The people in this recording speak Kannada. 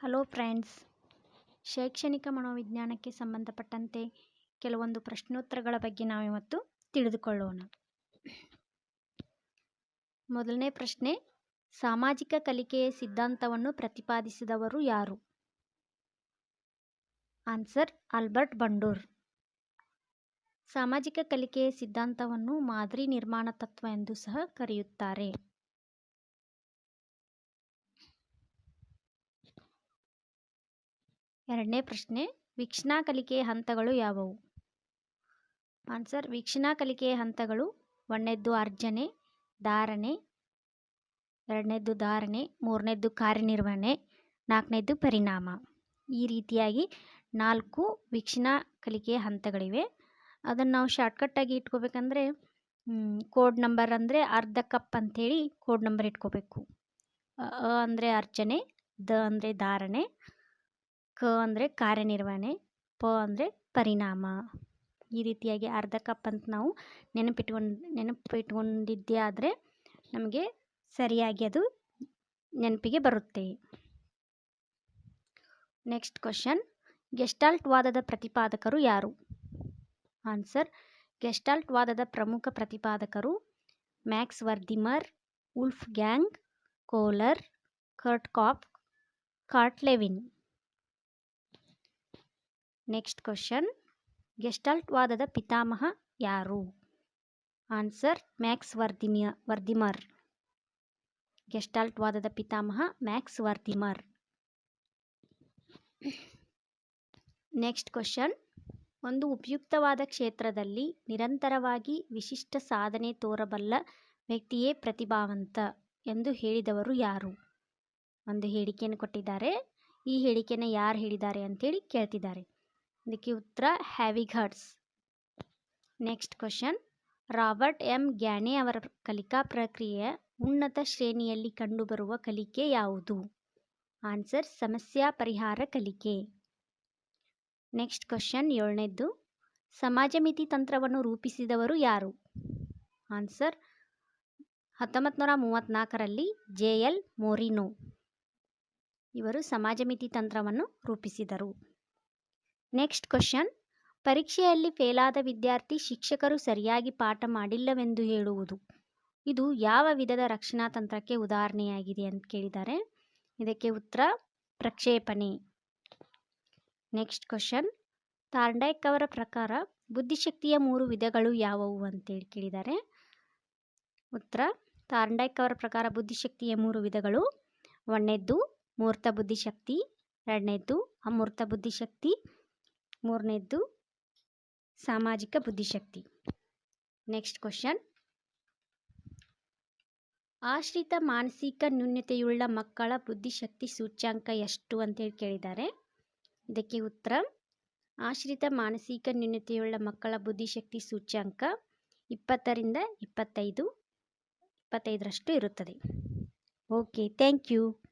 ಹಲೋ ಫ್ರೆಂಡ್ಸ್, ಶೈಕ್ಷಣಿಕ ಮನೋವಿಜ್ಞಾನಕ್ಕೆ ಸಂಬಂಧಪಟ್ಟಂತೆ ಕೆಲವೊಂದು ಪ್ರಶ್ನೋತ್ತರಗಳ ಬಗ್ಗೆ ನಾವಿವತ್ತು ತಿಳಿದುಕೊಳ್ಳೋಣ. ಮೊದಲನೇ ಪ್ರಶ್ನೆ, ಸಾಮಾಜಿಕ ಕಲಿಕೆಯ ಸಿದ್ಧಾಂತವನ್ನು ಪ್ರತಿಪಾದಿಸಿದವರು ಯಾರು? Answer, Albert Bandura. ಸಾಮಾಜಿಕ ಕಲಿಕೆಯ ಸಿದ್ಧಾಂತವನ್ನು ಮಾದರಿ ನಿರ್ಮಾಣ ತತ್ವ ಎಂದು ಸಹ ಕರೆಯುತ್ತಾರೆ. ಎರಡನೇ ಪ್ರಶ್ನೆ, ವೀಕ್ಷಣಾ ಕಲಿಕೆಯ ಹಂತಗಳು ಯಾವುವು? ಆನ್ಸರ್, ವೀಕ್ಷಣಾ ಕಲಿಕೆಯ ಹಂತಗಳು, ಒಂದನೇದ್ದು ಅರ್ಜನೆ ಧಾರಣೆ, ಎರಡನೇದ್ದು ಧಾರಣೆ, ಮೂರನೇದ್ದು ಕಾರ್ಯನಿರ್ವಹಣೆ, ನಾಲ್ಕನೇದ್ದು ಪರಿಣಾಮ. ಈ ರೀತಿಯಾಗಿ ನಾಲ್ಕು ವೀಕ್ಷಣಾ ಕಲಿಕೆಯ ಹಂತಗಳಿವೆ. ಅದನ್ನು ನಾವು ಶಾರ್ಟ್ಕಟ್ಟಾಗಿ ಇಟ್ಕೋಬೇಕಂದ್ರೆ ಕೋಡ್ ನಂಬರ್ ಅಂದರೆ ಅರ್ಧ ಕಪ್ ಅಂಥೇಳಿ ಕೋಡ್ ನಂಬರ್ ಇಟ್ಕೋಬೇಕು. ಅ ಅಂದರೆ ಅರ್ಚನೆ ದ ಅಂದರೆ ಧಾರಣೆ ಕ ಅಂದರೆ ಕಾರ್ಯನಿರ್ವಹಣೆ, ಪ ಅಂದರೆ ಪರಿಣಾಮ. ಈ ರೀತಿಯಾಗಿ ಅರ್ಧ ಕಪ್ ಅಂತ ನಾವು ನೆನಪಿಟ್ಕೊಂಡು, ನೆನಪಿಟ್ಕೊಂಡಿದ್ದೇ ಆದರೆ ನಮಗೆ ಸರಿಯಾಗಿ ಅದು ನೆನಪಿಗೆ ಬರುತ್ತೆ. ನೆಕ್ಸ್ಟ್ ಕ್ವಶನ್ ಗೆಸ್ಟಾಲ್ಟ್ ವಾದದ ಪ್ರತಿಪಾದಕರು ಯಾರು? ಆನ್ಸರ್ ಗೆಸ್ಟಾಲ್ಟ್ ವಾದದ ಪ್ರಮುಖ ಪ್ರತಿಪಾದಕರು Max Wertheimer, Wolfgang, Kohler, Kurt Koffka Kurt Lewin next question ಗೆಸ್ಟಾಲ್ಟ್ವಾದದ ಪಿತಾಮಹ ಯಾರು? ಆನ್ಸರ್ ಮ್ಯಾಕ್ಸ್ ವರ್ದಿಮಿಯ ವರ್ದಿಮರ್ ಗೆಸ್ಟಾಲ್ಟ್ವಾದದ ಪಿತಾಮಹ ಮ್ಯಾಕ್ಸ್ ವರ್ದಿಮರ್ ನೆಕ್ಸ್ಟ್ ಕ್ವಶನ್ ಒಂದು ಉಪಯುಕ್ತವಾದ ಕ್ಷೇತ್ರದಲ್ಲಿ ನಿರಂತರವಾಗಿ ವಿಶಿಷ್ಟ ಸಾಧನೆ ತೋರಬಲ್ಲ ವ್ಯಕ್ತಿಯೇ ಪ್ರತಿಭಾವಂತ ಎಂದು ಹೇಳಿದವರು ಯಾರು? ಒಂದು ಹೇಳಿಕೆಯನ್ನು ಕೊಟ್ಟಿದ್ದಾರೆ. ಈ ಹೇಳಿಕೆಯನ್ನು ಯಾರು ಹೇಳಿದ್ದಾರೆ ಅಂತೇಳಿ ಕೇಳ್ತಿದ್ದಾರೆ. ಇದಕ್ಕೆ ಉತ್ತರ ಹ್ಯಾವಿಘರ್ಸ್ next question Robert M Gagne ಅವರ ಕಲಿಕಾ ಪ್ರಕ್ರಿಯೆಯ ಉನ್ನತ ಶ್ರೇಣಿಯಲ್ಲಿ ಕಂಡುಬರುವ ಕಲಿಕೆ ಯಾವುದು? ಆನ್ಸರ್ ಸಮಸ್ಯೆ ಪರಿಹಾರ ಕಲಿಕೆ. ನೆಕ್ಸ್ಟ್ ಕ್ವಶನ್ ಏಳನೇದ್ದು. ಸಮಾಜ ಮಿತಿ ತಂತ್ರವನ್ನು ರೂಪಿಸಿದವರು ಯಾರು? ಆನ್ಸರ್ ಹತ್ತೊಂಬತ್ತು ನೂರ ಮೂವತ್ತ್ನಾಲ್ಕರಲ್ಲಿ ಜೆ ಎಲ್ ಮೋರಿನೋ. ಇವರು ಸಮಾಜ ಮಿತಿ ತಂತ್ರವನ್ನು ರೂಪಿಸಿದರು. ನೆಕ್ಸ್ಟ್ ಕ್ವಶನ್ ಪರೀಕ್ಷೆಯಲ್ಲಿ ಫೇಲಾದ ವಿದ್ಯಾರ್ಥಿ ಶಿಕ್ಷಕರು ಸರಿಯಾಗಿ ಪಾಠ ಮಾಡಿಲ್ಲವೆಂದು ಹೇಳುವುದು. ಇದು ಯಾವ ವಿಧದ ರಕ್ಷಣಾ ತಂತ್ರಕ್ಕೆ ಉದಾಹರಣೆಯಾಗಿದೆ ಅಂತ ಕೇಳಿದ್ದಾರೆ. ಇದಕ್ಕೆ ಉತ್ತರ, ಪ್ರಕ್ಷೇಪಣೆ. ನೆಕ್ಸ್ಟ್ ಕ್ವಶನ್ ತಾರ್ಡೈಕ್ ಅವರ ಪ್ರಕಾರ ಬುದ್ಧಿಶಕ್ತಿಯ ಮೂರು ವಿಧಗಳು ಯಾವುವು ಅಂತೇಳಿ ಕೇಳಿದ್ದಾರೆ. ಉತ್ತರ ತಾರ್ಡೈಕ್ ಅವರ ಪ್ರಕಾರ ಬುದ್ಧಿಶಕ್ತಿಯ ಮೂರು ವಿಧಗಳು. ಒಂದನೇದ್ದು ಮೂರ್ತ ಬುದ್ಧಿಶಕ್ತಿ, ಎರಡನೇದ್ದು ಅಮೂರ್ತ ಬುದ್ಧಿಶಕ್ತಿ ಮೂರನೇದ್ದು, ಸಾಮಾಜಿಕ ಬುದ್ಧಿಶಕ್ತಿ. ನೆಕ್ಸ್ಟ್ ಕ್ವಶನ್ ಆಶ್ರಿತ ಮಾನಸಿಕ ನ್ಯೂನ್ಯತೆಯುಳ್ಳ ಮಕ್ಕಳ ಬುದ್ಧಿಶಕ್ತಿ ಸೂಚ್ಯಾಂಕ ಎಷ್ಟು ಅಂತೇಳಿ ಕೇಳಿದ್ದಾರೆ. ಇದಕ್ಕೆ ಉತ್ತರ, ಆಶ್ರಿತ ಮಾನಸಿಕ ನ್ಯೂನ್ಯತೆಯುಳ್ಳ ಮಕ್ಕಳ ಬುದ್ಧಿಶಕ್ತಿ ಸೂಚ್ಯಾಂಕ ಇಪ್ಪತ್ತರಿಂದ ಇಪ್ಪತ್ತೈದು, ಇಪ್ಪತ್ತೈದರಷ್ಟು ಇರುತ್ತದೆ. Okay thank you